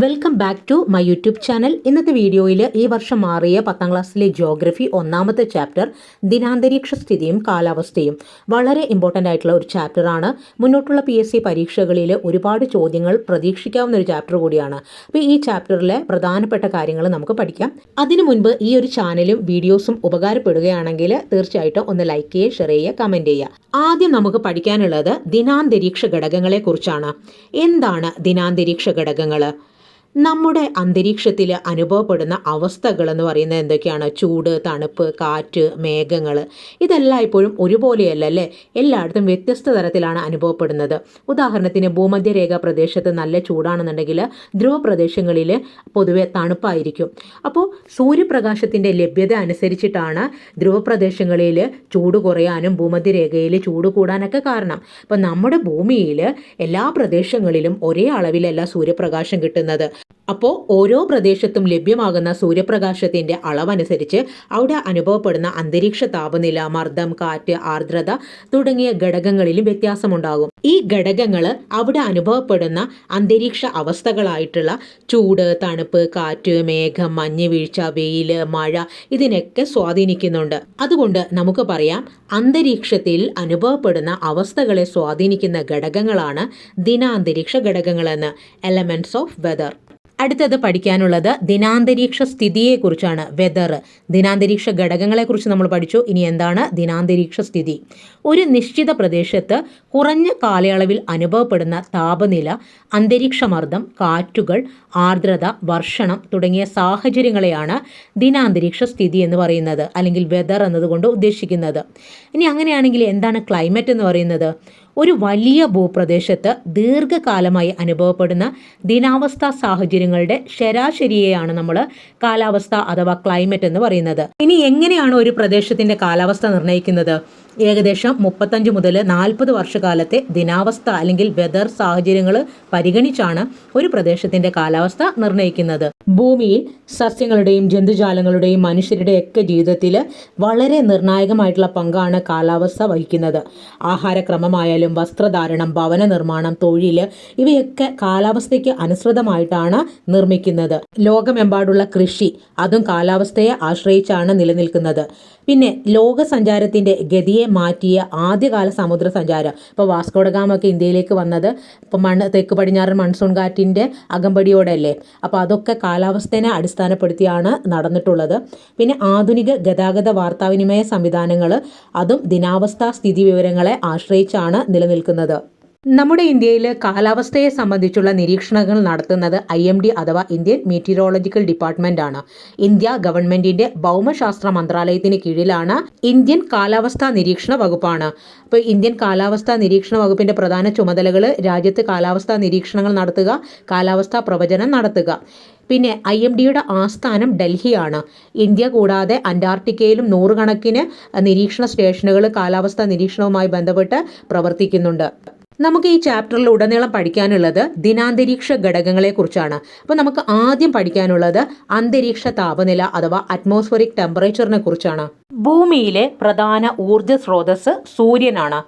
Welcome back to my YouTube channel ഇന്നത്തെ വീഡിയോയിൽ ഈ വർഷം മാറിയ പത്താം ക്ലാസ്സിലെ ജോഗ്രഫി ഒന്നാമത്തെ ചാപ്റ്റർ ദിനാന്തരീക്ഷ സ്ഥിതിയും കാലാവസ്ഥയും. വളരെ ഇമ്പോർട്ടന്റ് ആയിട്ടുള്ള ഒരു ചാപ്റ്ററാണ് മുന്നോട്ടുള്ള പി എസ് സി പരീക്ഷകളിൽ ഒരുപാട് ചോദ്യങ്ങൾ പ്രതീക്ഷിക്കാവുന്ന ഒരു ചാപ്റ്റർ കൂടിയാണ്. അപ്പോൾ ഈ ചാപ്റ്ററിലെ പ്രധാനപ്പെട്ട കാര്യങ്ങൾ നമുക്ക് പഠിക്കാം. അതിനു മുൻപ് ഈ ഒരു ചാനലും വീഡിയോസും ഉപകാരപ്പെടുകയാണെങ്കിൽ തീർച്ചയായിട്ടും ഒന്ന് ലൈക്ക് ചെയ്യുക ഷെയർ ചെയ്യുക കമന്റ് ചെയ്യുക. ആദ്യം നമുക്ക് പഠിക്കാനുള്ളത് ദിനാന്തരീക്ഷ ഘടകങ്ങളെക്കുറിച്ചാണ്. എന്താണ് ദിനാന്തരീക്ഷ ഘടകങ്ങൾ നമ്മുടെ അന്തരീക്ഷത്തിൽ അനുഭവപ്പെടുന്ന അവസ്ഥകൾ എന്ന് പറയുന്നത് എന്തൊക്കെയാണ്? ചൂട് തണുപ്പ് കാറ്റ് മേഘങ്ങൾ. ഇതെല്ലാം ഇപ്പോഴും ഒരുപോലെയല്ല അല്ലേ? എല്ലായിടത്തും വ്യത്യസ്ത തരത്തിലാണ് അനുഭവപ്പെടുന്നത്. ഉദാഹരണത്തിന് ഭൂമധ്യരേഖ പ്രദേശത്ത് നല്ല ചൂടാണെന്നുണ്ടെങ്കിൽ ധ്രുവ പ്രദേശങ്ങളിൽ പൊതുവെ തണുപ്പായിരിക്കും. അപ്പോൾ സൂര്യപ്രകാശത്തിന്റെ ലഭ്യത അനുസരിച്ചിട്ടാണ് ധ്രുവ പ്രദേശങ്ങളിൽ ചൂട് കുറയാനും ഭൂമധ്യരേഖയിൽ ചൂട് കൂടാനൊക്കെ കാരണം. അപ്പോൾ നമ്മുടെ ഭൂമിയിൽ എല്ലാ പ്രദേശങ്ങളിലും ഒരേ അളവിലല്ല സൂര്യപ്രകാശം കിട്ടുന്നത്. അപ്പോൾ ഓരോ പ്രദേശത്തും ലഭ്യമാകുന്ന സൂര്യപ്രകാശത്തിന്റെ അളവനുസരിച്ച് അവിടെ അനുഭവപ്പെടുന്ന അന്തരീക്ഷ താപനില മർദ്ദം കാറ്റ് ആർദ്രത തുടങ്ങിയ ഘടകങ്ങളിലും വ്യത്യാസമുണ്ടാകും. ഈ ഘടകങ്ങൾ അവിടെ അനുഭവപ്പെടുന്ന അന്തരീക്ഷ അവസ്ഥകളായിട്ടുള്ള ചൂട് തണുപ്പ് കാറ്റ് മേഘം മഞ്ഞ് വീഴ്ച വെയിൽ മഴ ഇതിനൊക്കെ സ്വാധീനിക്കുന്നുണ്ട്. അതുകൊണ്ട് നമുക്ക് പറയാം അന്തരീക്ഷത്തിൽ അനുഭവപ്പെടുന്ന അവസ്ഥകളെ സ്വാധീനിക്കുന്ന ഘടകങ്ങളാണ് ദിനാന്തരീക്ഷ ഘടകങ്ങളെന്ന് എലമെന്റ്സ് ഓഫ് വെതർ അടുത്തത് പഠിക്കാനുള്ളത് ദിനാന്തരീക്ഷ സ്ഥിതിയെക്കുറിച്ചാണ് വെതർ ദിനാന്തരീക്ഷ ഘടകങ്ങളെക്കുറിച്ച് നമ്മൾ പഠിച്ചു. ഇനി എന്താണ് ദിനാന്തരീക്ഷ സ്ഥിതി? ഒരു നിശ്ചിത പ്രദേശത്ത് കുറഞ്ഞ കാലയളവിൽ അനുഭവപ്പെടുന്ന താപനില അന്തരീക്ഷമർദ്ദം കാറ്റുകൾ ആർദ്രത വർഷണം തുടങ്ങിയ സാഹചര്യങ്ങളെയാണ് ദിനാന്തരീക്ഷ സ്ഥിതി എന്ന് പറയുന്നത് അല്ലെങ്കിൽ വെതർ എന്നതുകൊണ്ട് ഉദ്ദേശിക്കുന്നത്. ഇനി അങ്ങനെയാണെങ്കിൽ എന്താണ് ക്ലൈമറ്റ് എന്ന് പറയുന്നത്? ഒരു വലിയ ഭൂപ്രദേശത്ത് ദീർഘകാലമായി അനുഭവപ്പെടുന്ന ദിനാവസ്ഥ സാഹചര്യങ്ങളുടെ ശരാശരിയെയാണ് നമ്മൾ കാലാവസ്ഥ അഥവാ ക്ലൈമറ്റ് എന്ന് പറയുന്നത്. ഇനി എങ്ങനെയാണ് ഒരു പ്രദേശത്തിന്റെ കാലാവസ്ഥ നിർണയിക്കുന്നത്? ഏകദേശം മുപ്പത്തഞ്ച് മുതൽ നാൽപ്പത് വർഷകാലത്തെ ദിനാവസ്ഥ അല്ലെങ്കിൽ വെതർ സാഹചര്യങ്ങൾ പരിഗണിച്ചാണ് ഒരു പ്രദേശത്തിന്റെ കാലാവസ്ഥ നിർണയിക്കുന്നത്. ഭൂമിയിൽ സസ്യങ്ങളുടെയും ജന്തുജാലങ്ങളുടെയും മനുഷ്യരുടെയൊക്കെ ജീവിതത്തിൽ വളരെ നിർണായകമായിട്ടുള്ള പങ്കാണ് കാലാവസ്ഥ വഹിക്കുന്നത്. ആഹാരക്രമമായാലും വസ്ത്രധാരണം ഭവന നിർമ്മാണം തൊഴിൽ ഇവയൊക്കെ കാലാവസ്ഥയ്ക്ക് അനുസൃതമായിട്ടാണ് നിർമ്മിക്കുന്നത്. ലോകമെമ്പാടുള്ള കൃഷി അതും കാലാവസ്ഥയെ ആശ്രയിച്ചാണ് നിലനിൽക്കുന്നത്. പിന്നെ ലോക സഞ്ചാരത്തിന്റെ ഗതിയെ മാറ്റിയ ആദ്യകാല സമുദ്ര സഞ്ചാരം. ഇപ്പോൾ വാസ്കോഡഗാമൊക്കെ ഇന്ത്യയിലേക്ക് വന്നത് ഇപ്പോൾ മണ്ണ് തെക്ക് പടിഞ്ഞാറൻ മൺസൂൺ കാറ്റിന്റെ അകമ്പടിയോടെയല്ലേ? അപ്പോൾ അതൊക്കെ കാലാവസ്ഥേനെ അടിസ്ഥാനപ്പെടുത്തിയാണ് നടന്നിട്ടുള്ളത്. പിന്നെ ആധുനിക ഗതാഗത വാർത്താവിനിമയ സംവിധാനങ്ങൾ അതും ദിനാവസ്ഥ സ്ഥിതി വിവരങ്ങളെ ആശ്രയിച്ചാണ് നിലനിൽക്കുന്നത്. നമ്മുടെ ഇന്ത്യയിൽ കാലാവസ്ഥയെ സംബന്ധിച്ചുള്ള നിരീക്ഷണങ്ങൾ നടത്തുന്നത് ഐ എം ഡി അഥവാ ഇന്ത്യൻ മീറ്റിറോളജിക്കൽ ഡിപ്പാർട്ട്മെന്റ് ആണ്. ഇന്ത്യ ഗവൺമെന്റിന്റെ ഭൗമശാസ്ത്ര മന്ത്രാലയത്തിന് കീഴിലാണ് ഇന്ത്യൻ കാലാവസ്ഥാ നിരീക്ഷണ വകുപ്പാണ്. അപ്പോൾ ഇന്ത്യൻ കാലാവസ്ഥാ നിരീക്ഷണ വകുപ്പിന്റെ പ്രധാന ചുമതലകൾ രാജ്യത്ത് കാലാവസ്ഥാ നിരീക്ഷണങ്ങൾ നടത്തുക കാലാവസ്ഥാ പ്രവചനം നടത്തുക. പിന്നെ ഐ എം ഡിയുടെ ആസ്ഥാനം ഡൽഹിയാണ്. ഇന്ത്യ കൂടാതെ അന്റാർട്ടിക്കയിലും നൂറുകണക്കിന് നിരീക്ഷണ സ്റ്റേഷനുകൾ കാലാവസ്ഥാ നിരീക്ഷണവുമായി ബന്ധപ്പെട്ട് പ്രവർത്തിക്കുന്നുണ്ട്. നമുക്ക് ഈ ചാപ്റ്ററിൽ ഉടനീളം പഠിക്കാനുള്ളത് ദിനാന്തരീക്ഷ ഘടകങ്ങളെക്കുറിച്ചാണ്. അപ്പോൾ നമുക്ക് ആദ്യം പഠിക്കാനുള്ളത് അന്തരീക്ഷ താപനില അഥവാ അറ്റ്മോസ്ഫറിക് ടെമ്പറേച്ചറിനെ കുറിച്ചാണ് ഭൂമിയിലെ പ്രധാന ഊർജ സ്രോതസ് സൂര്യനാണ്.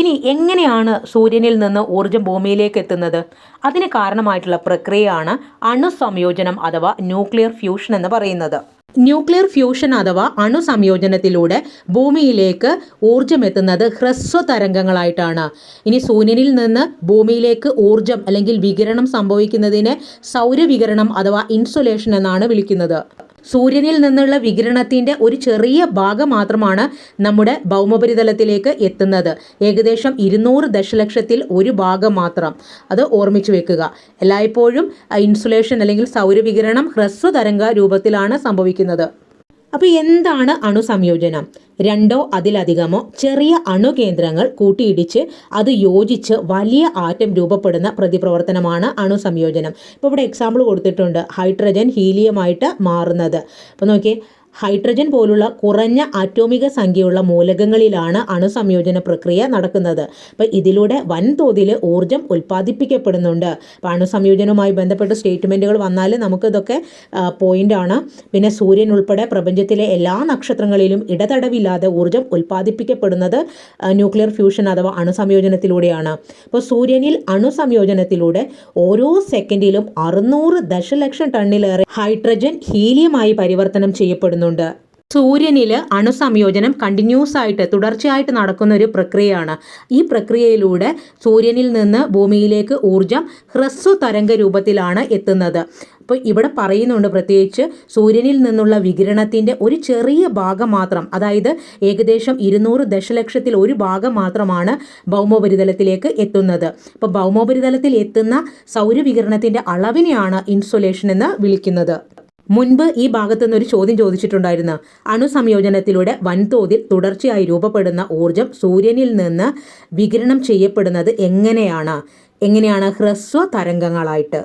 ഇനി എങ്ങനെയാണ് സൂര്യനിൽ നിന്ന് ഊർജം ഭൂമിയിലേക്ക് എത്തുന്നത്? അതിന് കാരണമായിട്ടുള്ള പ്രക്രിയയാണ് അണുസംയോജനം അഥവാ ന്യൂക്ലിയർ ഫ്യൂഷൻ എന്ന് പറയുന്നത്. ന്യൂക്ലിയർ ഫ്യൂഷൻ അഥവാ അണുസംയോജനത്തിലൂടെ ഭൂമിയിലേക്ക് ഊർജം എത്തുന്നത് ഹ്രസ്വ തരംഗങ്ങളായിട്ടാണ്. ഇനി സൂര്യനിൽ നിന്ന് ഭൂമിയിലേക്ക് ഊർജം അല്ലെങ്കിൽ വികിരണം സംഭവിക്കുന്നതിനെ സൗരവികിരണം അഥവാ ഇൻസുലേഷൻ എന്നാണ് വിളിക്കുന്നത്. സൂര്യനിൽ നിന്നുള്ള വികിരണത്തിന്റെ ഒരു ചെറിയ ഭാഗം മാത്രമാണ് നമ്മുടെ ഭൗമോപരിതലത്തിലേക്ക് എത്തുന്നത്. ഏകദേശം ഇരുന്നൂറ് ദശലക്ഷത്തിൽ ഒരു ഭാഗം മാത്രം. അത് ഓർമ്മിച്ചു വെക്കുക. എല്ലായ്പ്പോഴും ഇൻസുലേഷൻ അല്ലെങ്കിൽ സൗരവികിരണം ഹ്രസ്വതരംഗ രൂപത്തിലാണ് സംഭവിക്കുന്നത്. അപ്പോൾ എന്താണ് അണുസംയോജനം? രണ്ടോ അതിലധികമോ ചെറിയ അണുകേന്ദ്രങ്ങൾ കൂട്ടിയിടിച്ച് അത് യോജിച്ച് വലിയ ആറ്റം രൂപപ്പെടുന്ന പ്രതിപ്രവർത്തനമാണ് അണുസംയോജനം. ഇപ്പോൾ ഇവിടെ എക്സാമ്പിൾ കൊടുത്തിട്ടുണ്ട്. ഹൈഡ്രജൻ ഹീലിയമായിട്ട് മാറുന്നത്. അപ്പോൾ നോക്കിയേ ഹൈഡ്രജൻ പോലുള്ള കുറഞ്ഞ ആറ്റോമിക സംഖ്യയുള്ള മൂലകങ്ങളിലാണ് അണുസംയോജന പ്രക്രിയ നടക്കുന്നത്. അപ്പം ഇതിലൂടെ വൻതോതിൽ ഊർജം ഉൽപ്പാദിപ്പിക്കപ്പെടുന്നുണ്ട്. അപ്പം അണുസംയോജനവുമായി ബന്ധപ്പെട്ട സ്റ്റേറ്റ്മെന്റുകൾ വന്നാൽ നമുക്കിതൊക്കെ പോയിന്റാണ് പിന്നെ സൂര്യൻ ഉൾപ്പെടെ പ്രപഞ്ചത്തിലെ എല്ലാ നക്ഷത്രങ്ങളിലും ഇടതടവില്ലാതെ ഊർജം ഉൽപ്പാദിപ്പിക്കപ്പെടുന്നത് ന്യൂക്ലിയർ ഫ്യൂഷൻ അഥവാ അണുസംയോജനത്തിലൂടെയാണ്. അപ്പോൾ സൂര്യനിൽ അണുസംയോജനത്തിലൂടെ ഓരോ സെക്കൻഡിലും അറുന്നൂറ് ദശലക്ഷം ടണ്ണിലേറെ ഹൈഡ്രജൻ ഹീലിയമായി പരിവർത്തനം ചെയ്യപ്പെടുന്നുണ്ട് സൂര്യനിൽ അണുസംയോജനം കണ്ടിന്യൂസ് ആയിട്ട് തുടർച്ചയായിട്ട് നടക്കുന്ന ഒരു പ്രക്രിയയാണ്. ഈ പ്രക്രിയയിലൂടെ സൂര്യനിൽ നിന്ന് ഭൂമിയിലേക്ക് ഊർജം ഹ്രസ്വ തരംഗ രൂപത്തിലാണ് എത്തുന്നത്. അപ്പോൾ ഇവിടെ പറയുന്നുണ്ട് പ്രത്യേകിച്ച് സൂര്യനിൽ നിന്നുള്ള വികിരണത്തിന്റെ ഒരു ചെറിയ ഭാഗം മാത്രം അതായത് ഏകദേശം ഇരുന്നൂറ് ദശലക്ഷത്തിൽ ഒരു ഭാഗം മാത്രമാണ് ഭൗമോപരിതലത്തിലേക്ക് എത്തുന്നത്. അപ്പോൾ ഭൗമോപരിതലത്തിൽ എത്തുന്ന സൗരവികിരണത്തിന്റെ അളവിനെയാണ് ഇൻസുലേഷൻ എന്ന് വിളിക്കുന്നത്. മുൻപ് ഈ ഭാഗത്തു നിന്ന് ഒരു ചോദ്യം ചോദിച്ചിട്ടുണ്ടായിരുന്നു അണുസംയോജനത്തിലൂടെ വൻതോതിൽ തുടർച്ചയായി രൂപപ്പെടുന്ന ഊർജം സൂര്യനിൽ നിന്ന് വികിരണം ചെയ്യപ്പെടുന്നത് എങ്ങനെയാണ്? എങ്ങനെയാണ്? ഹ്രസ്വ തരംഗങ്ങളായിട്ട്.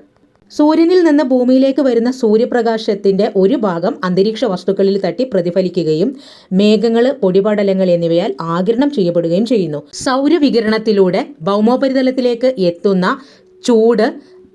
സൂര്യനിൽ നിന്ന് ഭൂമിയിലേക്ക് വരുന്ന സൂര്യപ്രകാശത്തിന്റെ ഒരു ഭാഗം അന്തരീക്ഷ വസ്തുക്കളിൽ തട്ടി പ്രതിഫലിക്കുകയും മേഘങ്ങൾ പൊടിപടലങ്ങൾ എന്നിവയാൽ ആകിരണം ചെയ്യപ്പെടുകയും ചെയ്യുന്നു. സൗരവികിരണത്തിലൂടെ ഭൗമോപരിതലത്തിലേക്ക് എത്തുന്ന ചൂട്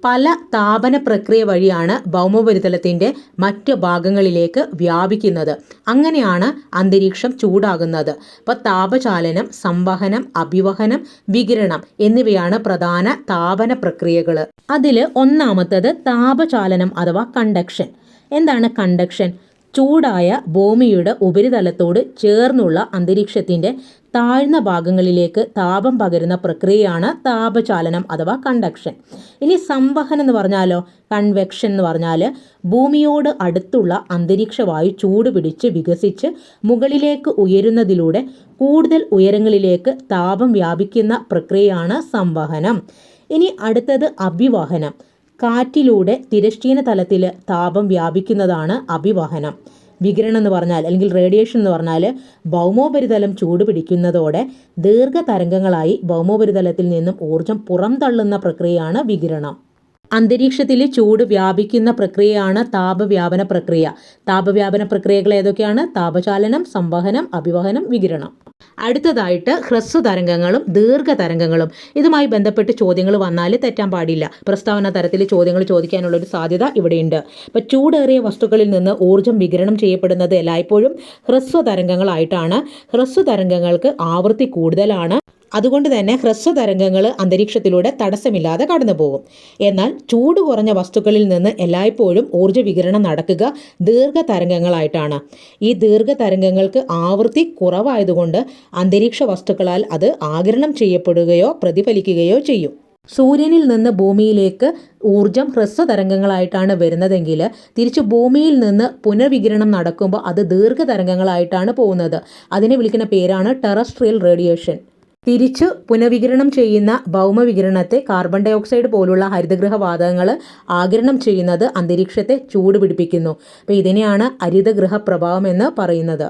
പല താപന പ്രക്രിയ വഴിയാണ് ഭൗമോപരിതലത്തിന്റെ മറ്റ് ഭാഗങ്ങളിലേക്ക് വ്യാപിക്കുന്നത്. അങ്ങനെയാണ് അന്തരീക്ഷം ചൂടാകുന്നത്. അപ്പോൾ താപചാലനം സംവഹനം അഭിവഹനം വികിരണം എന്നിവയാണ് പ്രധാന താപന പ്രക്രിയകൾ. അതിൽ ഒന്നാമത്തത് താപചാലനം അഥവാ കണ്ടക്ഷൻ. എന്താണ് കണ്ടക്ഷൻ? ചൂടായ ഭൂമിയുടെ ഉപരിതലത്തോട് ചേർന്നുള്ള അന്തരീക്ഷത്തിന്റെ താഴ്ന്ന ഭാഗങ്ങളിലേക്ക് താപം പകരുന്ന പ്രക്രിയയാണ് താപചാലനം അഥവാ കണ്ടക്ഷൻ. ഇനി സംവഹനം എന്ന് പറഞ്ഞാലോ? കൺവെക്ഷൻ എന്ന് പറഞ്ഞാൽ ഭൂമിയോട് അടുത്തുള്ള അന്തരീക്ഷ വായു ചൂട് പിടിച്ച് വികസിച്ച് മുകളിലേക്ക് ഉയരുന്നതിലൂടെ കൂടുതൽ ഉയരങ്ങളിലേക്ക് താപം വ്യാപിക്കുന്ന പ്രക്രിയയാണ് സംവഹനം. ഇനി അടുത്തത് അഭിവഹനം. കാറ്റിലൂടെ തിരശ്ചീന തലത്തിൽ താപം വ്യാപിക്കുന്നതാണ് അഭിവഹനം. വികിരണം എന്ന് പറഞ്ഞാൽ അല്ലെങ്കിൽ റേഡിയേഷൻ എന്ന് പറഞ്ഞാൽ ഭൗമോപരിതലം ചൂട് പിടിക്കുന്നതോടെ ദീർഘതരംഗങ്ങളായി ഭൗമോപരിതലത്തിൽ നിന്നും ഊർജം പുറംതള്ളുന്ന പ്രക്രിയയാണ് വികിരണം. അന്തരീക്ഷത്തിൽ ചൂട് വ്യാപിക്കുന്ന പ്രക്രിയയാണ് താപവ്യാപന പ്രക്രിയ. താപവ്യാപന പ്രക്രിയകൾ ഏതൊക്കെയാണ്? താപചാലനം സംവഹനം അഭിവഹനം വികിരണം. അടുത്തതായിട്ട് ഹ്രസ്വ തരംഗങ്ങളും ദീർഘ തരംഗങ്ങളും ഇതുമായി ബന്ധപ്പെട്ട് ചോദ്യങ്ങൾ വന്നാൽ തെറ്റാൻ പാടില്ല. പ്രസ്താവന തരത്തിൽ ചോദ്യങ്ങൾ ചോദിക്കാനുള്ള ഒരു സാധ്യത ഇവിടെയുണ്ട്. അപ്പോൾ ചൂടേറിയ വസ്തുക്കളിൽ നിന്ന് ഊർജം വികിരണം ചെയ്യപ്പെടുന്നത് എല്ലായ്പ്പോഴും ഹ്രസ്വ തരംഗങ്ങളായിട്ടാണ് ഹ്രസ്വ തരംഗങ്ങൾക്ക് ആവൃത്തി കൂടുതലാണ്. അതുകൊണ്ട് തന്നെ ഹ്രസ്വ തരംഗങ്ങൾ അന്തരീക്ഷത്തിലൂടെ തടസ്സമില്ലാതെ കടന്നു പോകും. എന്നാൽ ചൂട് കുറഞ്ഞ വസ്തുക്കളിൽ നിന്ന് എല്ലായ്പ്പോഴും ഊർജ വികിരണം നടക്കുക ദീർഘ തരംഗങ്ങളായിട്ടാണ് ഈ ദീർഘ തരംഗങ്ങൾക്ക് ആവൃത്തി കുറവായതുകൊണ്ട് അന്തരീക്ഷ വസ്തുക്കളാൽ അത് ആകിരണം ചെയ്യപ്പെടുകയോ പ്രതിഫലിക്കുകയോ ചെയ്യും. സൂര്യനിൽ നിന്ന് ഭൂമിയിലേക്ക് ഊർജം ഹ്രസ്വ തരംഗങ്ങളായിട്ടാണ് വരുന്നതെങ്കിൽ തിരിച്ച് ഭൂമിയിൽ നിന്ന് പുനർവികിരണം നടക്കുമ്പോൾ അത് ദീർഘ തരംഗങ്ങളായിട്ടാണ് പോകുന്നത്. അതിനെ വിളിക്കുന്ന പേരാണ് ടെറസ്ട്രിയൽ റേഡിയേഷൻ. തിരിച്ചു പുനഃവികിരണം ചെയ്യുന്ന ഭൗമവികിരണത്തെ കാർബൺ ഡൈ ഓക്സൈഡ് പോലുള്ള ഹരിതഗൃഹ വാതകങ്ങൾ ആകിരണം ചെയ്യുന്നത് അന്തരീക്ഷത്തെ ചൂട് പിടിപ്പിക്കുന്നു. അപ്പോൾ ഇതിനെയാണ് ഹരിതഗൃഹ പ്രഭാവം എന്ന് പറയുന്നത്.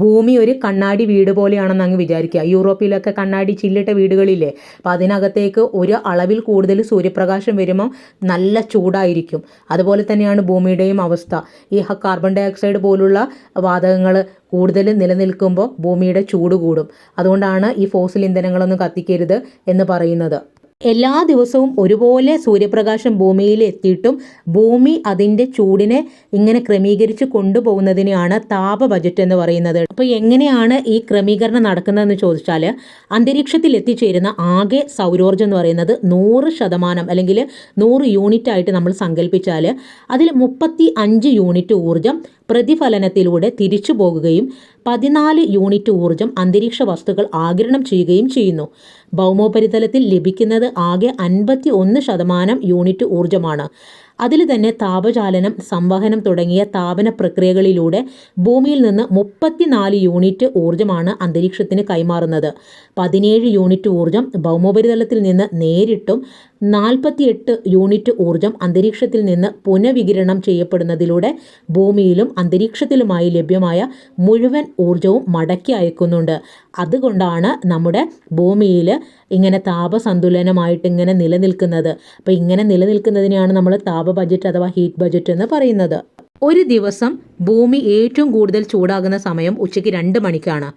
ഭൂമി ഒരു കണ്ണാടി വീട് പോലെയാണെന്ന് അങ്ങ് വിചാരിക്കുക. യൂറോപ്പിലൊക്കെ കണ്ണാടി ചില്ലിട്ട വീടുകളില്ലേ? അപ്പം അതിനകത്തേക്ക് ഒരു അളവിൽ കൂടുതൽ സൂര്യപ്രകാശം വരുമ്പോൾ നല്ല ചൂടായിരിക്കും. അതുപോലെ തന്നെയാണ് ഭൂമിയുടെയും അവസ്ഥ. ഈ കാർബൺ ഡൈ ഓക്സൈഡ് പോലുള്ള വാതകങ്ങൾ കൂടുതൽ നിലനിൽക്കുമ്പോൾ ഭൂമിയുടെ ചൂട് കൂടും. അതുകൊണ്ടാണ് ഈ ഫോസിൽ ഇന്ധനങ്ങളൊന്നും കത്തിക്കരുത് എന്ന് പറയുന്നത്. എല്ലാ ദിവസവും ഒരുപോലെ സൂര്യപ്രകാശം ഭൂമിയിൽ എത്തിയിട്ടും ഭൂമി അതിന്റെ ചൂടിനെ ഇങ്ങനെ ക്രമീകരിച്ച് കൊണ്ടുപോകുന്നതിനെയാണ് താപ ബജറ്റ് എന്ന് പറയുന്നത്. അപ്പോൾ എങ്ങനെയാണ് ഈ ക്രമീകരണം നടക്കുന്നതെന്ന് ചോദിച്ചാൽ അന്തരീക്ഷത്തിൽ എത്തിച്ചേരുന്ന ആകെ സൗരോർജം എന്ന് പറയുന്നത് നൂറ് ശതമാനം അല്ലെങ്കിൽ നൂറ് യൂണിറ്റ് ആയിട്ട് നമ്മൾ സങ്കല്പിച്ചാൽ അതിൽ മുപ്പത്തി അഞ്ച് യൂണിറ്റ് ഊർജം പ്രതിഫലനത്തിലൂടെ തിരിച്ചു പോകുകയും പതിനാല് യൂണിറ്റ് ഊർജം അന്തരീക്ഷ വസ്തുക്കൾ ആഗിരണം ചെയ്യുകയും ചെയ്യുന്നു. ഭൗമോപരിതലത്തിൽ ലഭിക്കുന്നത് ആകെ അൻപത്തി ഒന്ന് ശതമാനം യൂണിറ്റ് ഊർജമാണ് അതിൽ തന്നെ താപചാലനം സംവഹനം തുടങ്ങിയ താപന പ്രക്രിയകളിലൂടെ ഭൂമിയിൽ നിന്ന് മുപ്പത്തിനാല് യൂണിറ്റ് ഊർജമാണ് അന്തരീക്ഷത്തിന് കൈമാറുന്നത്. പതിനേഴ് യൂണിറ്റ് ഊർജം ഭൗമോപരിതലത്തിൽ നിന്ന് നേരിട്ടും നാൽപ്പത്തിയെട്ട് യൂണിറ്റ് ഊർജം അന്തരീക്ഷത്തിൽ നിന്ന് പുനഃവികിരണം ചെയ്യപ്പെടുന്നതിലൂടെ ഭൂമിയിലും അന്തരീക്ഷത്തിലുമായി ലഭ്യമായ മുഴുവൻ ഊർജവും മടക്കി അയക്കുന്നുണ്ട്. അതുകൊണ്ടാണ് നമ്മുടെ ഭൂമിയിൽ ഇങ്ങനെ താപസന്തുലനമായിട്ട് ഇങ്ങനെ നിലനിൽക്കുന്നത്. അപ്പോൾ ഇങ്ങനെ നിലനിൽക്കുന്നതിനെയാണ് നമ്മൾ താപ ബജറ്റ് അഥവാ ഹീറ്റ് ബജറ്റ് എന്ന് പറയുന്നത്. ഒരു ദിവസം ഭൂമി ഏറ്റവും കൂടുതൽ ചൂടാകുന്ന സമയം ഉച്ചയ്ക്ക് രണ്ട് മണിക്കാണ്.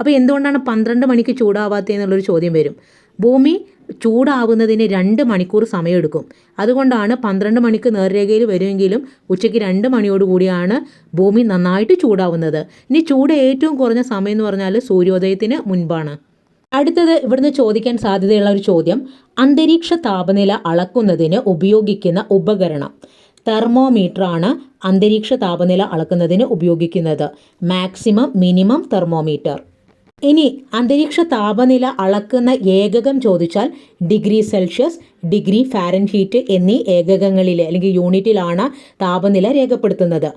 അപ്പോൾ എന്തുകൊണ്ടാണ് പന്ത്രണ്ട് മണിക്ക് ചൂടാവാത്തത് എന്നുള്ളൊരു ചോദ്യം വരും. ഭൂമി ചൂടാവുന്നതിന് രണ്ട് മണിക്കൂർ സമയമെടുക്കും. അതുകൊണ്ടാണ് പന്ത്രണ്ട് മണിക്ക് നേർരേഖയിൽ വരുമെങ്കിലും ഉച്ചയ്ക്ക് രണ്ട് മണിയോടുകൂടിയാണ് ഭൂമി നന്നായിട്ട് ചൂടാവുന്നത്. ഇനി ചൂട് ഏറ്റവും കുറഞ്ഞ സമയം എന്ന് പറഞ്ഞാൽ സൂര്യോദയത്തിന് മുൻപാണ്. അടുത്തത് ഇവിടുന്ന് ചോദിക്കാൻ സാധ്യതയുള്ള ഒരു ചോദ്യം. അന്തരീക്ഷ താപനില അളക്കുന്നതിന് ഉപയോഗിക്കുന്ന ഉപകരണം. തെർമോമീറ്ററാണ് അന്തരീക്ഷ താപനില അളക്കുന്നതിന് ഉപയോഗിക്കുന്നത്. Maximum minimum thermometer. ഇനി അന്തരീക്ഷ താപനില അളക്കുന്ന ഏകകം ചോദിച്ചാൽ ഡിഗ്രി സെൽഷ്യസ് ഡിഗ്രി ഫാരൻഹീറ്റ് എന്നീ ഏകകങ്ങളിൽ അല്ലെങ്കിൽ യൂണിറ്റിലാണ് താപനില രേഖപ്പെടുത്തുന്നത്.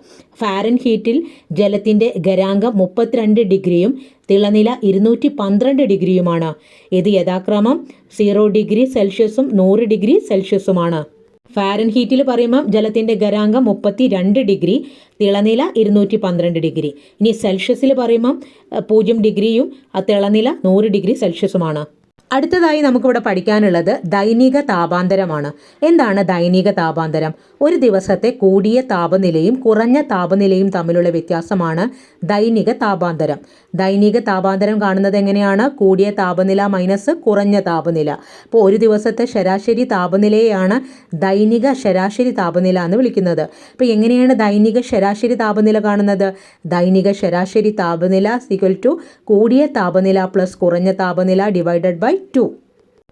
ഫാരൻഹീറ്റിൽ ജലത്തിന്റെ ഗരാങ്കം മുപ്പത്തിരണ്ട് ഡിഗ്രിയും തിളനില ഇരുന്നൂറ്റി പന്ത്രണ്ട് ഡിഗ്രിയുമാണ്. ഇത് യഥാക്രമം സീറോ ഡിഗ്രി സെൽഷ്യസും നൂറ് ഡിഗ്രി സെൽഷ്യസുമാണ്. ഫാരൻഹീറ്റിൽ പറയുമ്പം ജലത്തിന്റെ ഗരാങ്കം മുപ്പത്തി രണ്ട് ഡിഗ്രി തിളനില ഇരുന്നൂറ്റി പന്ത്രണ്ട് ഡിഗ്രി. ഇനി സെൽഷ്യസിൽ പറയുമ്പം പൂജ്യം ഡിഗ്രിയും ആ തിളനില നൂറ് ഡിഗ്രി സെൽഷ്യസുമാണ്. അടുത്തതായി നമുക്കിവിടെ പഠിക്കാനുള്ളത് ദൈനിക താപാന്തരമാണ്. എന്താണ് ദൈനിക താപാന്തരം? ഒരു ദിവസത്തെ കൂടിയ താപനിലയും കുറഞ്ഞ താപനിലയും തമ്മിലുള്ള വ്യത്യാസമാണ് ദൈനിക താപാന്തരം. ദൈനിക താപാന്തരം കാണുന്നത് എങ്ങനെയാണ്? കൂടിയ താപനില മൈനസ് കുറഞ്ഞ താപനില. അപ്പോൾ ഒരു ദിവസത്തെ ശരാശരി താപനിലയെയാണ് ദൈനിക ശരാശരി താപനില എന്ന് വിളിക്കുന്നത്. അപ്പോൾ എങ്ങനെയാണ് ദൈനിക ശരാശരി താപനില കാണുന്നത്? ദൈനിക ശരാശരി താപനില സിക്വൽ ടു കൂടിയ താപനില പ്ലസ് കുറഞ്ഞ താപനില ഡിവൈഡഡ് ബൈ ടു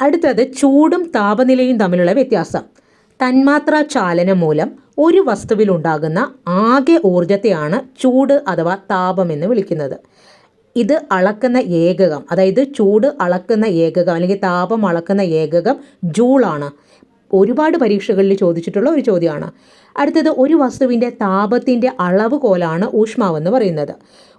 അടുത്തത് ചൂടും താപനിലയും തമ്മിലുള്ള വ്യത്യാസം. തന്മാത്രാ ചാലനം മൂലം ഒരു വസ്തുവിലുണ്ടാകുന്ന ആകെ ഊർജത്തെയാണ് ചൂട് അഥവാ താപം എന്ന് വിളിക്കുന്നത്. ഇത് അളക്കുന്ന ഏകകം അതായത് ചൂട് അളക്കുന്ന ഏകകം അല്ലെങ്കിൽ താപം അളക്കുന്ന ഏകകം ജൂളാണ് ഒരുപാട് പരീക്ഷകളിൽ ചോദിച്ചിട്ടുള്ള ഒരു ചോദ്യമാണ്. അടുത്തത് ഒരു വസ്തുവിന്റെ താപത്തിന്റെ അളവ് കോലാണ് ഊഷ്മാവെന്ന് പറയുന്നത്.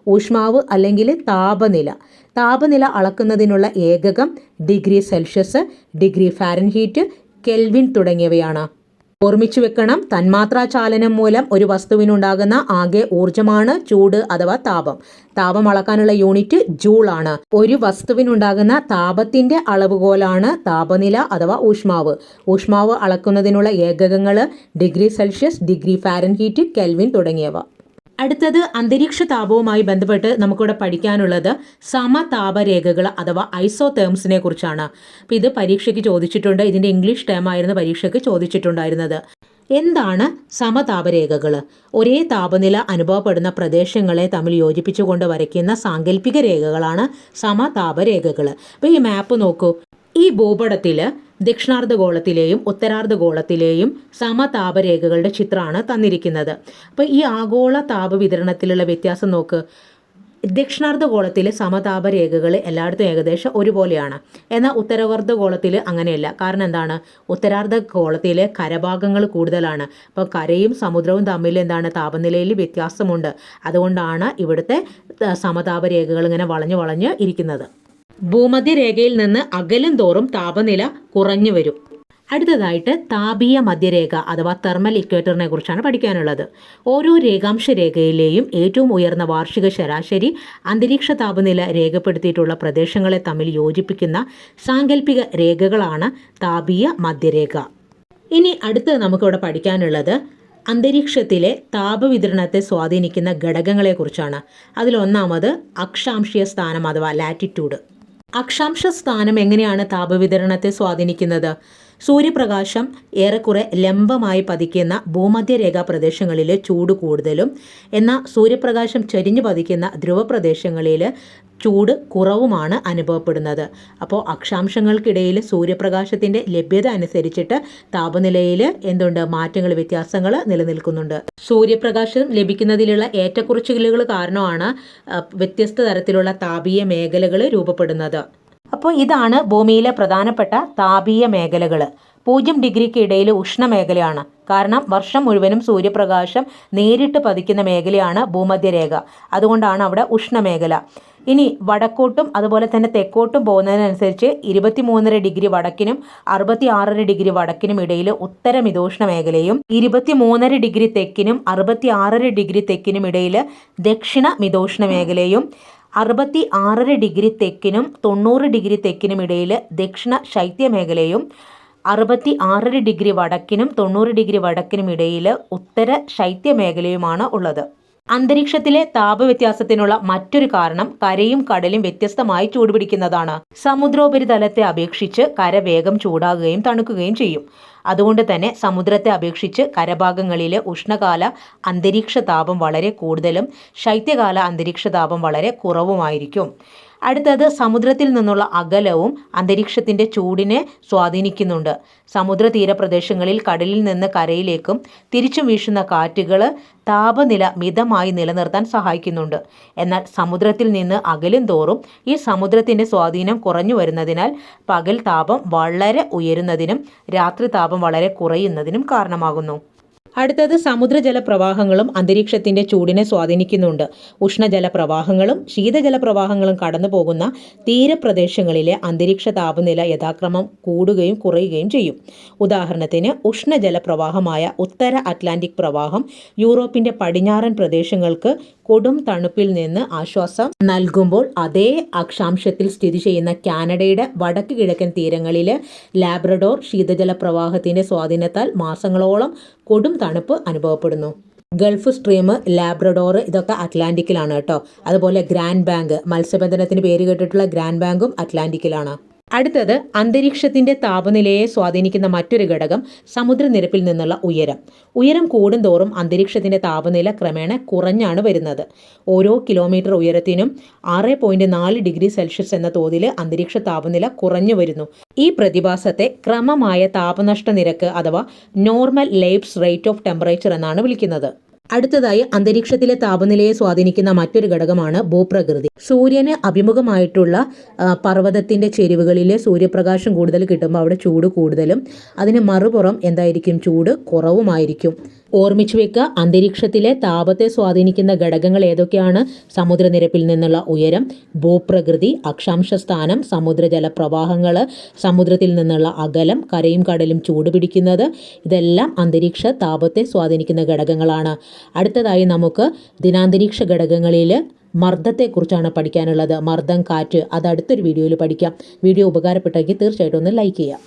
ഊഷ്മാവ് അല്ലെങ്കിൽ താപനില. താപനില അളക്കുന്നതിനുള്ള ഏകകം degree Celsius degree Fahrenheit kelvin തുടങ്ങിയവയാണ്. ഓർമ്മിച്ചു വെക്കണം തന്മാത്രാ ചാലനം മൂലം ഒരു വസ്തുവിനുണ്ടാകുന്ന ആകെ ഊർജമാണ് ചൂട് അഥവാ താപം. താപം അളക്കാനുള്ള യൂണിറ്റ് ജൂൾ ആണ്. ഒരു വസ്തുവിനുണ്ടാകുന്ന താപത്തിന്റെ അളവുകോലാണ് താപനില അഥവാ ഊഷ്മാവ്. ഊഷ്മാവ് അളക്കുന്നതിനുള്ള ഏകകങ്ങൾ degree Celsius degree Fahrenheit kelvin തുടങ്ങിയവ. അടുത്തത് അന്തരീക്ഷ താപവുമായി ബന്ധപ്പെട്ട് നമുക്കിവിടെ പഠിക്കാനുള്ളത് സമതാപരേഖകൾ അഥവാ ഐസോതേംസിനെ കുറിച്ചാണ്. അപ്പോൾ ഇത് പരീക്ഷയ്ക്ക് ചോദിച്ചിട്ടുണ്ട്. ഇതിന്റെ ഇംഗ്ലീഷ് ടേം ആയിരുന്നു പരീക്ഷയ്ക്ക് ചോദിച്ചിട്ടുണ്ടായിരുന്നത്. എന്താണ് സമതാപരേഖകൾ? ഒരേ താപനില അനുഭവപ്പെടുന്ന പ്രദേശങ്ങളെ തമ്മിൽ യോജിപ്പിച്ചുകൊണ്ട് വരയ്ക്കുന്ന സാങ്കല്പിക രേഖകളാണ് സമതാപരേഖകൾ. അപ്പോൾ ഈ മാപ്പ് നോക്കൂ. ഈ ഭൂപടത്തിൽ ദക്ഷിണാർദ്ധഗോളത്തിലെയും ഉത്തരാർദ്ധഗോളത്തിലെയും സമതാപരേഖകളുടെ ചിത്രമാണ് തന്നിരിക്കുന്നത്. അപ്പോൾ ഈ ആഗോള താപവിതരണത്തിലുള്ള വ്യത്യാസം നോക്ക്. ദക്ഷിണാർദ്ധഗോളത്തിലെ സമതാപരേഖകൾ എല്ലായിടത്തും ഏകദേശം ഒരുപോലെയാണ്. എന്നാൽ ഉത്തരവർദ്ധഗോളത്തിൽ അങ്ങനെയല്ല. കാരണം എന്താണ്? ഉത്തരാർദ്ധഗോളത്തിലെ കരഭാഗങ്ങൾ കൂടുതലാണ്. അപ്പോൾ കരയും സമുദ്രവും തമ്മിൽ എന്താണ്? താപനിലയിൽ വ്യത്യാസമുണ്ട്. അതുകൊണ്ടാണ് ഇവിടുത്തെ സമതാപരേഖകൾ ഇങ്ങനെ വളഞ്ഞു വളഞ്ഞ് ഇരിക്കുന്നത്. ഭൂമധ്യരേഖയിൽ നിന്ന് അകലും തോറും താപനില കുറഞ്ഞു വരും. അടുത്തതായിട്ട് താപീയ മധ്യരേഖ അഥവാ തെർമൽ ഇക്വേറ്ററിനെ കുറിച്ചാണ് പഠിക്കാനുള്ളത്. ഓരോ രേഖാംശ രേഖയിലെയും ഏറ്റവും ഉയർന്ന വാർഷിക ശരാശരി അന്തരീക്ഷ താപനില രേഖപ്പെടുത്തിയിട്ടുള്ള പ്രദേശങ്ങളെ തമ്മിൽ യോജിപ്പിക്കുന്ന സാങ്കല്പിക രേഖകളാണ് താപീയ മധ്യരേഖ. ഇനി അടുത്ത് നമുക്കിവിടെ പഠിക്കാനുള്ളത് അന്തരീക്ഷത്തിലെ താപവിതരണത്തെ സ്വാധീനിക്കുന്ന ഘടകങ്ങളെക്കുറിച്ചാണ്. അതിലൊന്നാമത് അക്ഷാംശീയ സ്ഥാനം അഥവാ ലാറ്റിറ്റ്യൂഡ് അക്ഷാംശ സ്ഥാനം എങ്ങനെയാണ് താപവിതരണത്തെ സ്വാധീനിക്കുന്നത്? സൂര്യപ്രകാശം ഏറെക്കുറെ ലംബമായി പതിക്കുന്ന ഭൂമധ്യരേഖാ പ്രദേശങ്ങളിലെ ചൂട് കൂടുതലും. എന്നാൽ സൂര്യപ്രകാശം ചരിഞ്ഞു പതിക്കുന്ന ധ്രുവപ്രദേശങ്ങളിൽ ചൂട് കുറവുമാണ് അനുഭവപ്പെടുന്നത്. അപ്പോൾ അക്ഷാംശങ്ങൾക്കിടയിൽ സൂര്യപ്രകാശത്തിന്റെ ലഭ്യത അനുസരിച്ചിട്ട് താപനിലയിൽ എന്തുണ്ട്? മാറ്റങ്ങൾ വ്യത്യാസങ്ങൾ നിലനിൽക്കുന്നുണ്ട്. സൂര്യപ്രകാശം ലഭിക്കുന്നതിലുള്ള ഏറ്റക്കുറച്ചിലുകൾ കാരണമാണ് വ്യത്യസ്ത തരത്തിലുള്ള താപീയ മേഖലകൾ രൂപപ്പെടുന്നത്. അപ്പോൾ ഇതാണ് ഭൂമിയിലെ പ്രധാനപ്പെട്ട താപീയ മേഖലകൾ പൂജ്യം ഡിഗ്രിക്ക് ഇടയിൽ ഉഷ്ണമേഖലയാണ് കാരണം വർഷം മുഴുവനും സൂര്യപ്രകാശം നേരിട്ട് പതിക്കുന്ന മേഖലയാണ് ഭൂമധ്യരേഖ. അതുകൊണ്ടാണ് അവിടെ ഉഷ്ണമേഖല ഇനി വടക്കോട്ടും അതുപോലെ തന്നെ തെക്കോട്ടും പോകുന്നതിനനുസരിച്ച് ഇരുപത്തി മൂന്നര ഡിഗ്രി വടക്കിനും അറുപത്തി ആറര ഡിഗ്രി വടക്കിനും ഇടയിൽ ഉത്തര മേഖലയും ഇരുപത്തി മൂന്നര ഡിഗ്രി തെക്കിനും അറുപത്തി ആറര ഡിഗ്രി തെക്കിനും ഇടയിൽ ദക്ഷിണ മിതോഷ്ണ മേഖലയും അറുപത്തി ആറര ഡിഗ്രി തെക്കിനും തൊണ്ണൂറ് ഡിഗ്രി തെക്കിനും ഇടയിൽ ദക്ഷിണ ശൈത്യ മേഖലയും അറുപത്തി ആറര ഡിഗ്രി വടക്കിനും തൊണ്ണൂറ് ഡിഗ്രി വടക്കിനും ഇടയിൽ ഉത്തര ശൈത്യ മേഖലയുമാണ് ഉള്ളത്. അന്തരീക്ഷത്തിലെ താപവ്യത്യാസത്തിനുള്ള മറ്റൊരു കാരണം കരയും കടലും വ്യത്യസ്തമായി ചൂടുപിടിക്കുന്നതാണ്. സമുദ്രോപരിതലത്തെ അപേക്ഷിച്ച് കര വേഗം ചൂടാകുകയും തണുക്കുകയും ചെയ്യും. അതുകൊണ്ട് തന്നെ സമുദ്രത്തെ അപേക്ഷിച്ച് കരഭാഗങ്ങളിലെ ഉഷ്ണകാല അന്തരീക്ഷ താപം വളരെ കൂടുതലും ശൈത്യകാല അന്തരീക്ഷ താപം വളരെ കുറവുമായിരിക്കും. അടുത്തത് സമുദ്രത്തിൽ നിന്നുള്ള അകലവും അന്തരീക്ഷത്തിന്റെ ചൂടിനെ സ്വാധീനിക്കുന്നുണ്ട്. സമുദ്ര തീരപ്രദേശങ്ങളിൽ കടലിൽ നിന്ന് കരയിലേക്കും തിരിച്ചും വീശുന്ന കാറ്റുകൾ താപനില മിതമായി നിലനിർത്താൻ സഹായിക്കുന്നുണ്ട്. എന്നാൽ സമുദ്രത്തിൽ നിന്ന് അകലും തോറും ഈ സമുദ്രത്തിന്റെ സ്വാധീനം കുറഞ്ഞു വരുന്നതിനാൽ പകൽ താപം വളരെ ഉയരുന്നതിനും രാത്രി താപം വളരെ കുറയുന്നതിനും കാരണമാകുന്നു. അടുത്തത് സമുദ്രജല പ്രവാഹങ്ങളും അന്തരീക്ഷത്തിന്റെ ചൂടിനെ സ്വാധീനിക്കുന്നുണ്ട്. ഉഷ്ണജല പ്രവാഹങ്ങളും ശീതജല പ്രവാഹങ്ങളും കടന്നു പോകുന്ന തീരപ്രദേശങ്ങളിലെ അന്തരീക്ഷ താപനില യഥാക്രമം കൂടുകയും കുറയുകയും ചെയ്യും. ഉദാഹരണത്തിന് ഉഷ്ണജല പ്രവാഹമായ ഉത്തര അറ്റ്ലാന്റിക് പ്രവാഹം യൂറോപ്പിന്റെ പടിഞ്ഞാറൻ പ്രദേശങ്ങൾക്ക് കൊടും തണുപ്പിൽ നിന്ന് ആശ്വാസം നൽകുമ്പോൾ അതേ അക്ഷാംശത്തിൽ സ്ഥിതി ചെയ്യുന്ന കാനഡയുടെ വടക്ക് കിഴക്കൻ തീരങ്ങളിലെ ലാബ്രഡോർ ശീതജല പ്രവാഹത്തിന്റെ സ്വാധീനത്താൽ മാസങ്ങളോളം കൊടും തണുപ്പ് അനുഭവപ്പെടുന്നു. ഗൾഫ് സ്ട്രീം ലാബ്രഡോർ ഇതൊക്കെ അറ്റ്ലാന്റിക്കിലാണ് കേട്ടോ. അതുപോലെ ഗ്രാൻഡ് ബാങ്ക് മത്സ്യബന്ധനത്തിന് പേര് കേട്ടിട്ടുള്ള ഗ്രാൻഡ് ബാങ്കും അറ്റ്ലാന്റിക്കിലാണ്. അടുത്തത് അന്തരീക്ഷത്തിന്റെ താപനിലയെ സ്വാധീനിക്കുന്ന മറ്റൊരു ഘടകം സമുദ്രനിരപ്പിൽ നിന്നുള്ള ഉയരം. ഉയരം കൂടുന്തോറും അന്തരീക്ഷത്തിന്റെ താപനില ക്രമേണ കുറഞ്ഞാണ് വരുന്നത്. ഓരോ കിലോമീറ്റർ ഉയരത്തിനും ആറ് പോയിന്റ് നാല് ഡിഗ്രി സെൽഷ്യസ് എന്ന തോതിൽ അന്തരീക്ഷ താപനില കുറഞ്ഞു വരുന്നു. ഈ പ്രതിഭാസത്തെ ക്രമമായ താപനഷ്ട നിരക്ക് അഥവാ normal lapse rate of temperature എന്നാണ് വിളിക്കുന്നത്. അടുത്തതായി അന്തരീക്ഷത്തിലെ താപനിലയെ സ്വാധീനിക്കുന്ന മറ്റൊരു ഘടകമാണ് ഭൂപ്രകൃതി. സൂര്യന് അഭിമുഖമായിട്ടുള്ള പർവതത്തിന്റെ ചെരിവുകളിൽ സൂര്യപ്രകാശം കൂടുതൽ കിട്ടുമ്പോൾ അവിടെ ചൂട് കൂടുതലും. അതിന് മറുപുറം എന്തായിരിക്കും? ചൂട് കുറവുമായിരിക്കും. ഓർമ്മിച്ചു വെക്കുക അന്തരീക്ഷത്തിലെ താപത്തെ സ്വാധീനിക്കുന്ന ഘടകങ്ങൾ ഏതൊക്കെയാണ്? സമുദ്രനിരപ്പിൽ നിന്നുള്ള ഉയരം ഭൂപ്രകൃതി അക്ഷാംശ സ്ഥാനം സമുദ്രജല പ്രവാഹങ്ങൾ സമുദ്രത്തിൽ നിന്നുള്ള അകലം കരയും കടലും ചൂട് പിടിക്കുന്നത്. ഇതെല്ലാം അന്തരീക്ഷ താപത്തെ സ്വാധീനിക്കുന്ന ഘടകങ്ങളാണ്. അടുത്തതായി നമുക്ക് ദിനാന്തരീക്ഷ ഘടകങ്ങളിൽ മർദ്ദത്തെക്കുറിച്ചാണ് പഠിക്കാനുള്ളത്. മർദ്ദം കാറ്റ് അത് അടുത്തൊരു വീഡിയോയിൽ പഠിക്കാം. വീഡിയോ ഉപകാരപ്പെട്ടെങ്കിൽ തീർച്ചയായിട്ടും ഒന്ന് ലൈക്ക് ചെയ്യാം.